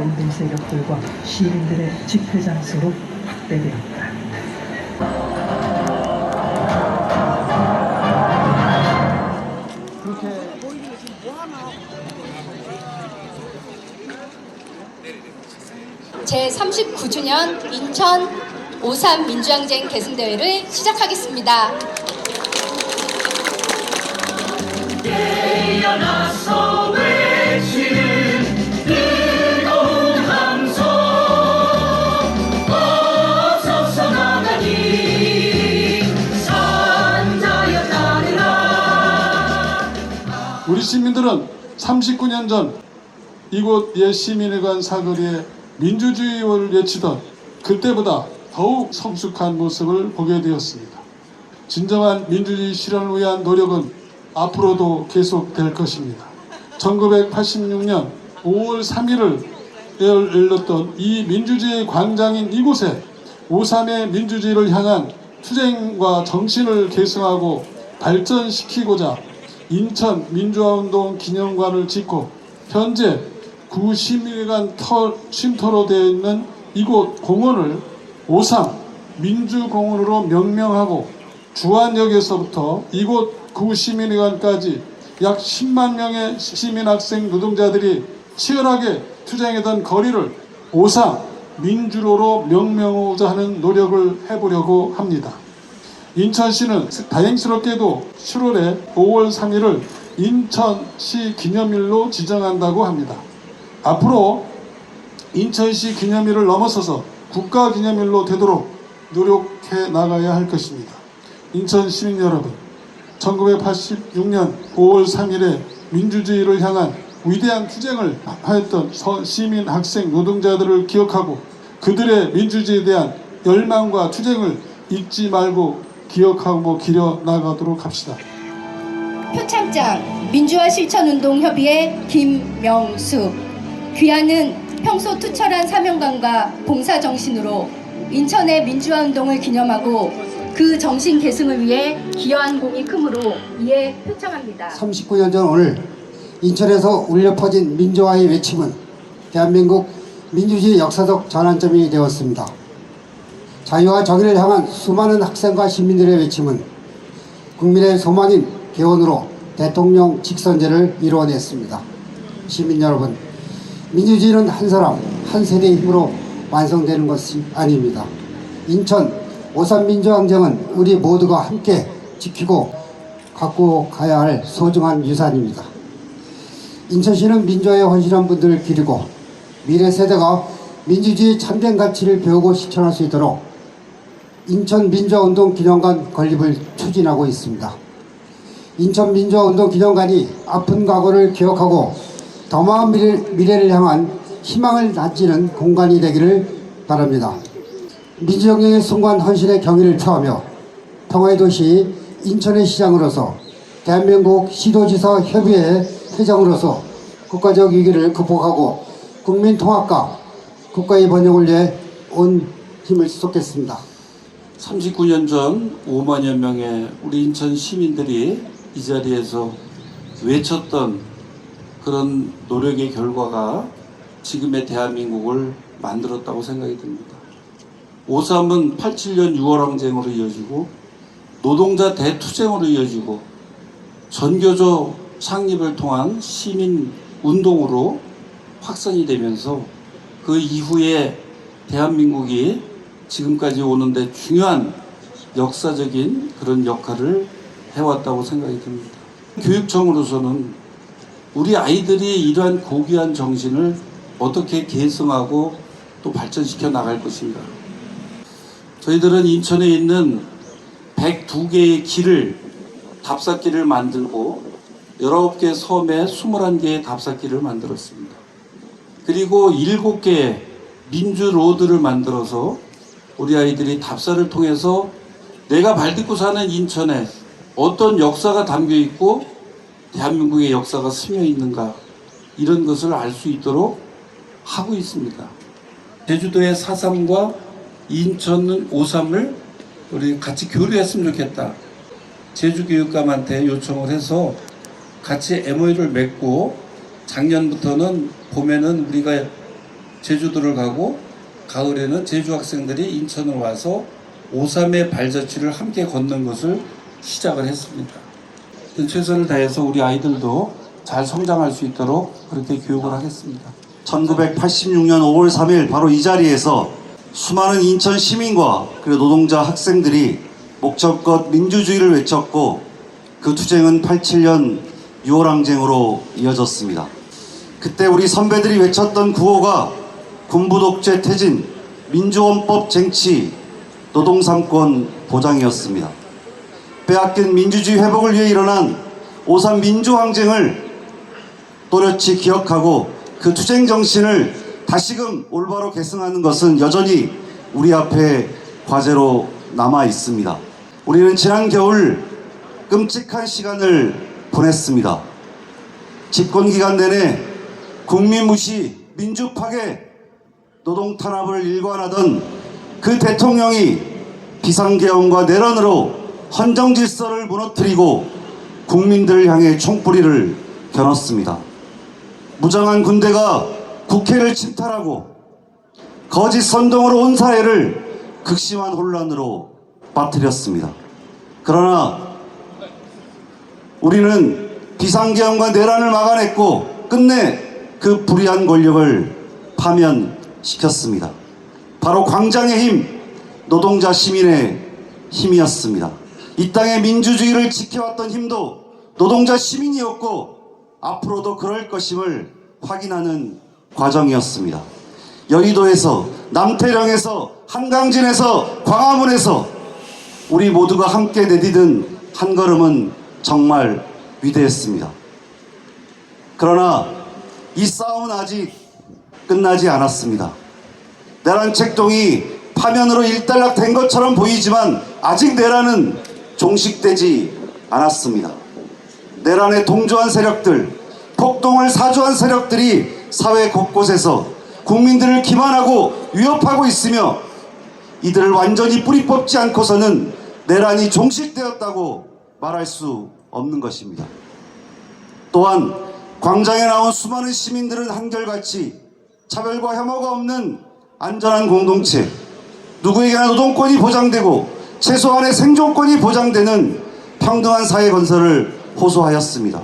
운동 세력들과 시민들의 집회 장소로 확대되었다. 제39주년 인천 5.3 민주항쟁 계승대회를 시작하겠습니다. 시민들은 39년 전 이곳 옛 시민회관 사거리에 민주주의를 외치던 그때보다 더욱 성숙한 모습을 보게 되었습니다. 진정한 민주주의 실현을 위한 노력은 앞으로도 계속될 것입니다. 1986년 5월 3일을 열렸던 이 민주주의 광장인 이곳에 5.3의 민주주의를 향한 투쟁과 정신을 계승하고 발전시키고자 인천 민주화운동 기념관을 짓고 현재 구시민회관 터, 쉼터로 되어 있는 이곳 공원을 5.3 민주공원으로 명명하고 주안역에서부터 이곳 구시민회관까지 약 10만 명의 시민 학생 노동자들이 치열하게 투쟁하던 거리를 5.3 민주로로 명명하고자 하는 노력을 해보려고 합니다. 인천시는 다행스럽게도 7월에 5월 3일을 인천시 기념일로 지정한다고 합니다. 앞으로 인천시 기념일을 넘어서서 국가 기념일로 되도록 노력해 나가야 할 것입니다. 인천 시민 여러분, 1986년 5월 3일에 민주주의를 향한 위대한 투쟁을 하였던 서- 시민, 학생, 노동자들을 기억하고 그들의 민주주의에 대한 열망과 투쟁을 잊지 말고 기억하고 기려 나가도록 합시다. 표창장 민주화 실천운동 협의회 김명수 귀하는 평소 투철한 사명감과 봉사 정신으로 인천의 민주화 운동을 기념하고 그 정신 계승을 위해 기여한 공이 크므로 이에 표창합니다. 39년 전 오늘 인천에서 울려 퍼진 민주화의 외침은 대한민국 민주주의 역사적 전환점이 되었습니다. 자유와 정의를 향한 수많은 학생과 시민들의 외침은 국민의 소망인 개헌으로 대통령 직선제를 이루어냈습니다. 시민 여러분, 민주주의는 한 사람, 한 세대의 힘으로 완성되는 것이 아닙니다. 인천 오산민주항쟁은 우리 모두가 함께 지키고 갖고 가야 할 소중한 유산입니다. 인천시는 민주화에 헌신한 분들을 기리고 미래 세대가 민주주의의 참된 가치를 배우고 실천할 수 있도록 인천 민주화운동 기념관 건립을 추진하고 있습니다. 인천 민주화운동 기념관이 아픈 과거를 기억하고 더 나은 미래, 미래를 향한 희망을 다지는 공간이 되기를 바랍니다. 민주혁명에 숭고한 헌신의 경의를 표하며 평화의 도시 인천의 시장으로서 대한민국 시도지사 협의회 회장으로서 국가적 위기를 극복하고 국민 통합과 국가의 번영을 위해 온 힘을 쏟겠습니다. 39년 전 5만여 명의 우리 인천 시민들이 이 자리에서 외쳤던 그런 노력의 결과가 지금의 대한민국을 만들었다고 생각이 듭니다. 5.3은 87년 6월 항쟁으로 이어지고 노동자 대투쟁으로 이어지고 전교조 창립을 통한 시민 운동으로 확산이 되면서 그 이후에 대한민국이 지금까지 오는데 중요한 역사적인 그런 역할을 해왔다고 생각이 듭니다. 교육청으로서는 우리 아이들이 이러한 고귀한 정신을 어떻게 계승하고 또 발전시켜 나갈 것인가. 저희들은 인천에 있는 102개의 길을 답사길을 만들고 19개 섬에 21개의 답사길을 만들었습니다. 그리고 7개의 민주 로드를 만들어서 우리 아이들이 답사를 통해서 내가 발딛고 사는 인천에 어떤 역사가 담겨 있고 대한민국의 역사가 스며 있는가 이런 것을 알 수 있도록 하고 있습니다. 제주도의 4.3과 인천 5.3을 우리 같이 교류했으면 좋겠다. 제주교육감한테 요청을 해서 같이 MOU를 맺고 작년부터는 봄에는 우리가 제주도를 가고 가을에는 제주 학생들이 인천을 와서 5.3의 발자취를 함께 걷는 것을 시작을 했습니다. 최선을 다해서 우리 아이들도 잘 성장할 수 있도록 그렇게 교육을 하겠습니다. 1986년 5월 3일 바로 이 자리에서 수많은 인천 시민과 그리고 노동자 학생들이 목적껏 민주주의를 외쳤고 그 투쟁은 87년 6월 항쟁으로 이어졌습니다. 그때 우리 선배들이 외쳤던 구호가 군부 독재 퇴진, 민주헌법 쟁취, 노동삼권 보장이었습니다. 빼앗긴 민주주의 회복을 위해 일어난 5.3 민주항쟁을 또렷이 기억하고 그 투쟁 정신을 다시금 올바로 계승하는 것은 여전히 우리 앞에 과제로 남아 있습니다. 우리는 지난 겨울 끔찍한 시간을 보냈습니다. 집권 기간 내내 국민 무시, 민주 파괴, 노동 탄압을 일관하던 그 대통령이 비상계엄과 내란으로 헌정 질서를 무너뜨리고 국민들을 향해 총뿌리를 겨눴습니다. 무장한 군대가 국회를 침탈하고 거짓 선동으로 온 사회를 극심한 혼란으로 빠뜨렸습니다. 그러나 우리는 비상계엄과 내란을 막아냈고 끝내 그 불의한 권력을 파면 시켰습니다. 바로 광장의 힘, 노동자 시민의 힘이었습니다. 이 땅의 민주주의를 지켜왔던 힘도 노동자 시민이었고 앞으로도 그럴 것임을 확인하는 과정이었습니다. 여의도에서 남태령에서 한강진에서 광화문에서 우리 모두가 함께 내디딘 한 걸음은 정말 위대했습니다. 그러나 이 싸움은 아직 끝나지 않았습니다. 내란 책동이 파면으로 일단락된 것처럼 보이지만 아직 내란은 종식되지 않았습니다. 내란에 동조한 세력들, 폭동을 사주한 세력들이 사회 곳곳에서 국민들을 기만하고 위협하고 있으며 이들을 완전히 뿌리 뽑지 않고서는 내란이 종식되었다고 말할 수 없는 것입니다. 또한 광장에 나온 수많은 시민들은 한결같이 차별과 혐오가 없는 안전한 공동체, 누구에게나 노동권이 보장되고 최소한의 생존권이 보장되는 평등한 사회 건설을 호소하였습니다.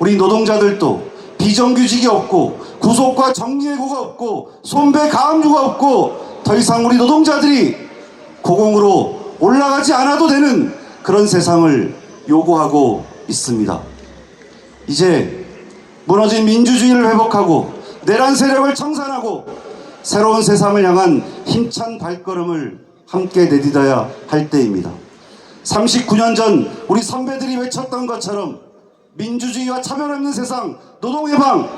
우리 노동자들도 비정규직이 없고 구속과 정리해고가 없고 손배 가압류가 없고 더 이상 우리 노동자들이 고공으로 올라가지 않아도 되는 그런 세상을 요구하고 있습니다. 이제 무너진 민주주의를 회복하고 내란 세력을 청산하고 새로운 세상을 향한 힘찬 발걸음을 함께 내딛어야 할 때입니다. 39년 전 우리 선배들이 외쳤던 것처럼 민주주의와 차별 없는 세상, 노동해방,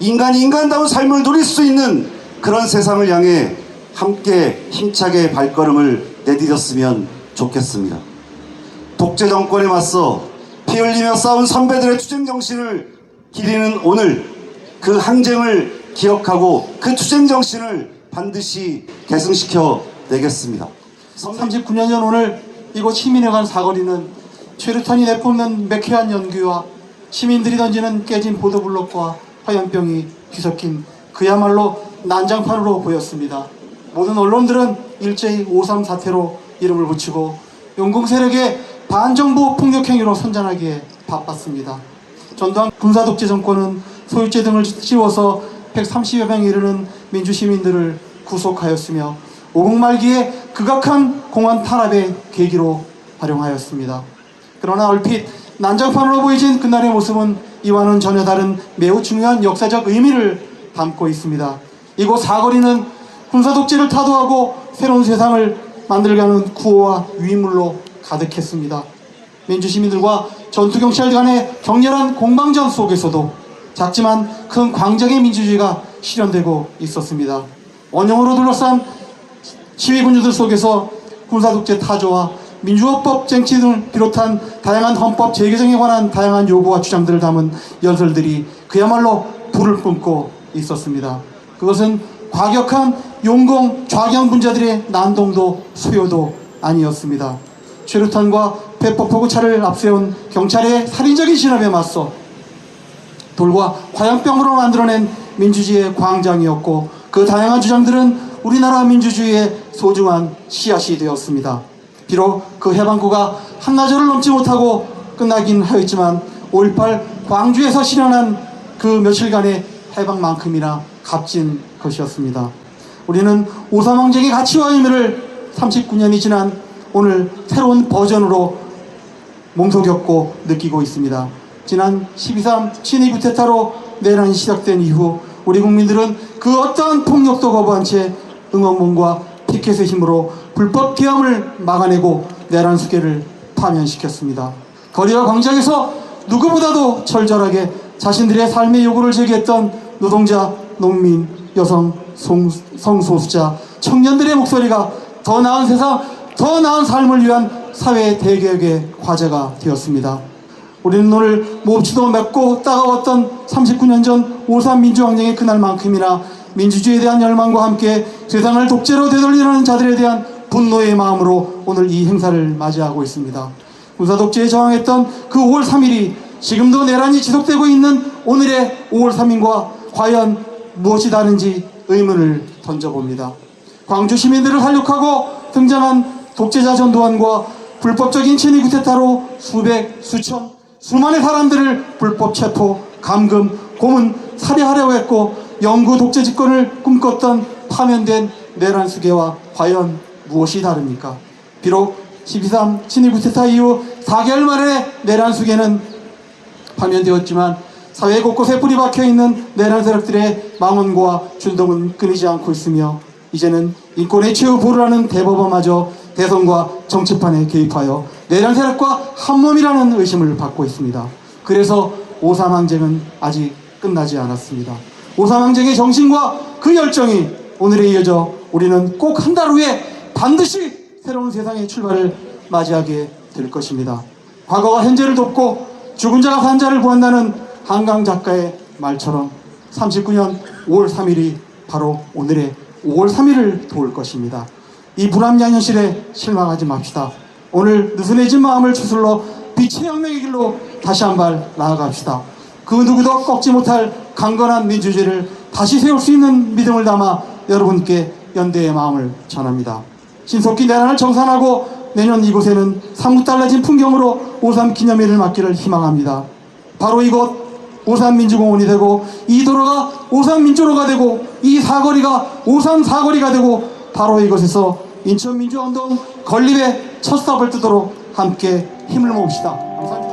인간이 인간다운 삶을 누릴 수 있는 그런 세상을 향해 함께 힘차게 발걸음을 내디뎠으면 좋겠습니다. 독재 정권에 맞서 피 흘리며 싸운 선배들의 투쟁 정신을 기리는 오늘 그 항쟁을 기억하고 그 투쟁 정신을 반드시 계승시켜 내겠습니다. 39년 전 오늘 이곳 시민회관 사거리는 최루탄이 내뿜는 매캐한 연기와 시민들이 던지는 깨진 보도블록과 화염병이 뒤섞인 그야말로 난장판으로 보였습니다. 모든 언론들은 일제히 5.3 사태로 이름을 붙이고 용공 세력의 반정부 폭력행위로 선전하기에 바빴습니다. 전두환 군사독재 정권은 소유죄 등을 씌워서 130여 명에 이르는 민주시민들을 구속하였으며 5국 말기에 극악한 공안 탄압의 계기로 활용하였습니다. 그러나 얼핏 난장판으로 보이진 그날의 모습은 이와는 전혀 다른 매우 중요한 역사적 의미를 담고 있습니다. 이곳 사거리는 군사 독재를 타도하고 새로운 세상을 만들가는 구호와 위물로 가득했습니다. 민주시민들과 전투경찰 간의 격렬한 공방전 속에서도 작지만 큰 광적의 민주주의가 실현되고 있었습니다. 원형으로 둘러싼 시위군주들 속에서 군사독재 타조와 민주화법 쟁취 등을 비롯한 다양한 헌법 재개정에 관한 다양한 요구와 주장들을 담은 연설들이 그야말로 불을 뿜고 있었습니다. 그것은 과격한 용공 좌경 분자들의 난동도 수요도 아니었습니다. 최루탄과 페퍼포구 차를 앞세운 경찰의 살인적인 진압에 맞서 돌과 화염병으로 만들어낸 민주주의의 광장이었고 그 다양한 주장들은 우리나라 민주주의의 소중한 씨앗이 되었습니다. 비록 그 해방구가 한나절을 넘지 못하고 끝나긴 하였지만 5.18 광주에서 실현한 그 며칠간의 해방만큼이나 값진 것이었습니다. 우리는 오사망쟁의 가치와 의미를 39년이 지난 오늘 새로운 버전으로 몸속였고 느끼고 있습니다. 지난 12.3 친위 구테타로 내란이 시작된 이후 우리 국민들은 그 어떠한 폭력도 거부한 채 응원문과 피켓의 힘으로 불법 계엄을 막아내고 내란 수계를 파면시켰습니다. 거리와 광장에서 누구보다도 철저하게 자신들의 삶의 요구를 제기했던 노동자, 농민, 여성, 송- 성소수자, 청년들의 목소리가 더 나은 세상, 더 나은 삶을 위한 사회 대개혁의 과제가 되었습니다. 우리는 오늘 몹시도 맵고 따가웠던 39년 전 5.3 민주항쟁의 그날만큼이나 민주주의에 대한 열망과 함께 세상을 독재로 되돌리려는 자들에 대한 분노의 마음으로 오늘 이 행사를 맞이하고 있습니다. 군사 독재에 저항했던 그 5월 3일이 지금도 내란이 지속되고 있는 오늘의 5월 3일과 과연 무엇이 다른지 의문을 던져봅니다. 광주 시민들을 살육하고 등장한 독재자 전두환과 불법적인 친위 구테타로 수백, 수천, 수만의 사람들을 불법 체포, 감금, 고문, 살해하려고 했고 영구 독재 집권을 꿈꿨던 파면된 내란 수계와 과연 무엇이 다릅니까? 비록 12.3 친위 구테타 이후 4개월 만에 내란 수계는 파면되었지만 사회 곳곳에 뿌리 박혀 있는 내란 세력들의 망언과 준동은 끊이지 않고 있으며 이제는 인권의 최후 보루라는 대법원마저 대선과 정치판에 개입하여 내란 세력과 한몸이라는 의심을 받고 있습니다. 그래서 오삼 항쟁은 아직 끝나지 않았습니다. 오삼 항쟁의 정신과 그 열정이 오늘에 이어져 우리는 꼭 한 달 후에 반드시 새로운 세상의 출발을 맞이하게 될 것입니다. 과거가 현재를 돕고 죽은 자가 산 자를 구한다는 한강 작가의 말처럼 39년 5월 3일이 바로 오늘의 5월 3일을 도울 것입니다. 이 불합리한 현실에 실망하지 맙시다. 오늘 느슨해진 마음을 추슬러 빛의 혁명의 길로 다시 한 발 나아갑시다. 그 누구도 꺾지 못할 강건한 민주주의를 다시 세울 수 있는 믿음을 담아 여러분께 연대의 마음을 전합니다. 신속히 내란을 정산하고 내년 이곳에는 사뭇 달라진 풍경으로 5.3 기념일을 맞기를 희망합니다. 바로 이곳 5.3 민주공원이 되고 이 도로가 5.3 민주로가 되고 이 사거리가 5.3 사거리가 되고 바로 이곳에서 인천 민주운동 건립의 첫 삽을 뜨도록 함께 힘을 모읍시다. 감사합니다.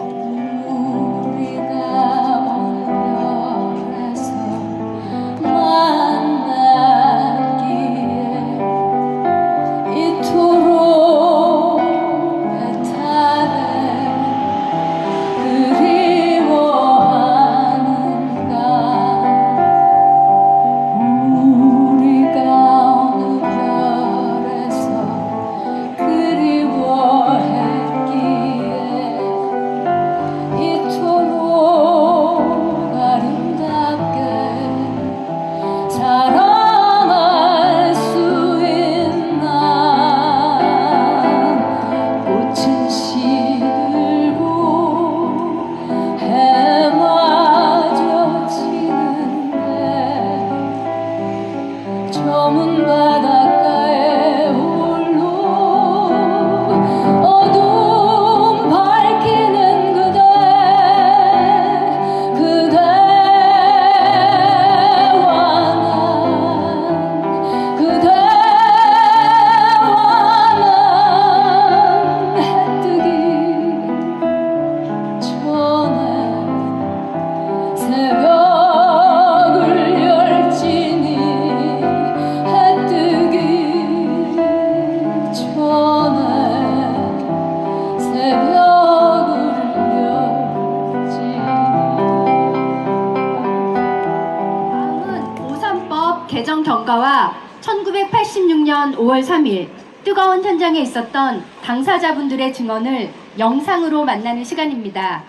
1986년 5월 3일 뜨거운 현장에 있었던 당사자분들의 증언을 영상으로 만나는 시간입니다.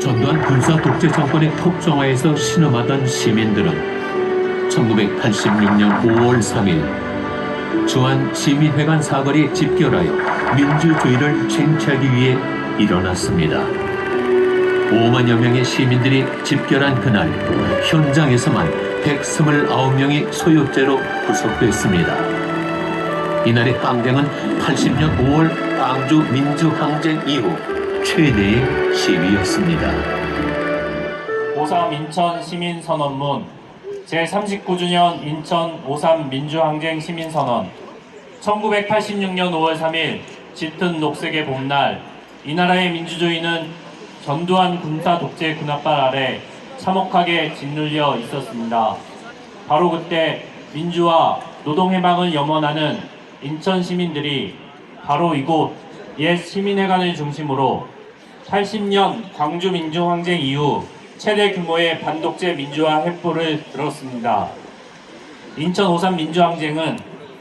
전두환 군사 독재 정권의 톡정화에서 신음하던 시민들은 1986년 5월 3일 주한 시민회관 사거리에 집결하여 민주주의를 쟁취하기 위해 일어났습니다. 5만여 명의 시민들이 집결한 그날 현장에서만 129명이 소유죄로 구속됐습니다. 이날의 빵댕은 80년 5월 광주 민주항쟁 이후 최대의 시위였습니다. 고3 인천 시민선언문 제39주년 인천 5.3 민주항쟁 시민선언 1986년 5월 3일 짙은 녹색의 봄날 이 나라의 민주주의는 전두환 군사 독재 군합발 아래 참혹하게 짓눌려 있었습니다. 바로 그때 민주화 노동해방을 염원하는 인천 시민들이 바로 이곳 옛 시민회관을 중심으로 80년 광주 민주항쟁 이후 최대 규모의 반독재 민주화 횃불을 들었습니다. 인천 5.3 민주항쟁은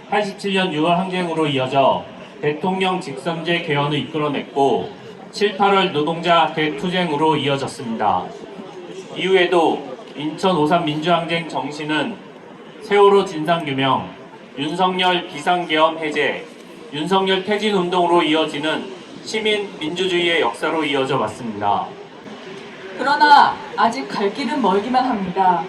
87년 6월 항쟁으로 이어져 대통령 직선제 개헌을 이끌어냈고 7, 8월 노동자 대투쟁으로 이어졌습니다. 이후에도 인천 5.3 민주항쟁 정신은 세월호 진상규명, 윤석열 비상계엄 해제, 윤석열 퇴진 운동으로 이어지는 시민 민주주의의 역사로 이어져 왔습니다. 그러나 아직 갈 길은 멀기만 합니다.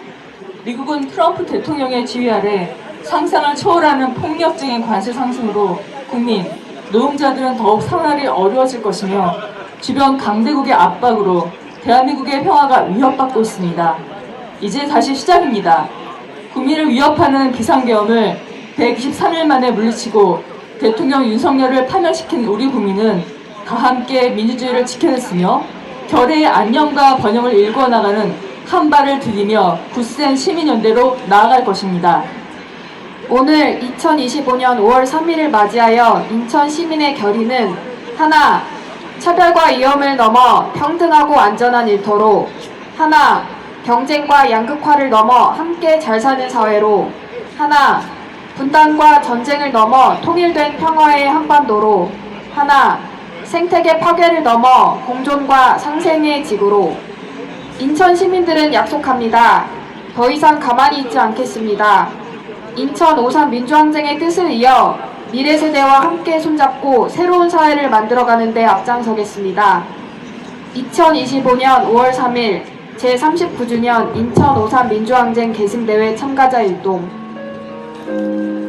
미국은 트럼프 대통령의 지휘 아래 상상을 초월하는 폭력적인 관세 상승으로 국민, 노동자들은 더욱 생활이 어려워질 것이며 주변 강대국의 압박으로 대한민국의 평화가 위협받고 있습니다. 이제 다시 시작입니다. 국민을 위협하는 비상계엄을 123일 만에 물리치고 대통령 윤석열을 파면시킨 우리 국민은 다 함께 민주주의를 지켜냈으며 결의의 안녕과 번영을 일구어 나가는 한 발을 들이며 굳센 시민연대로 나아갈 것입니다. 오늘 2025년 5월 3일을 맞이하여 인천 시민의 결의는 하나, 차별과 위험을 넘어 평등하고 안전한 일터로 하나, 경쟁과 양극화를 넘어 함께 잘 사는 사회로 하나, 분단과 전쟁을 넘어 통일된 평화의 한반도로 하나, 생태계 파괴를 넘어 공존과 상생의 지구로 인천 시민들은 약속합니다. 더 이상 가만히 있지 않겠습니다. 인천 5.3 민주항쟁의 뜻을 이어 미래 세대와 함께 손잡고 새로운 사회를 만들어가는 데 앞장서겠습니다. 2025년 5월 3일 제39주년 인천 5.3 민주항쟁 계승대회 참가자 일동 Thank you.